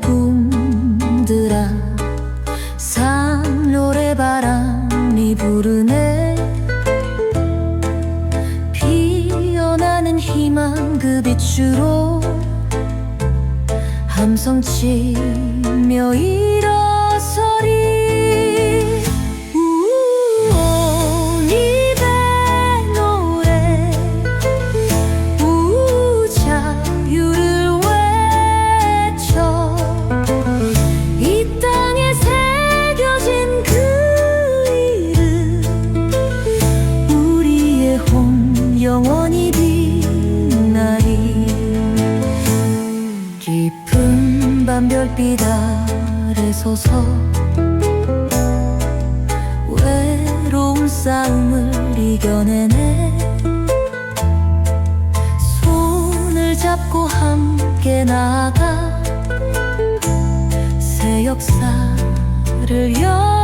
꿈들아 산 노래바람이 부르네. 피어나는 희망 그 빛으로 함성치며 일어 깊은 밤 별빛 아래 서서 외로운 싸움을 이겨내네. 손을 잡고 함께 나아가 새 역사를 열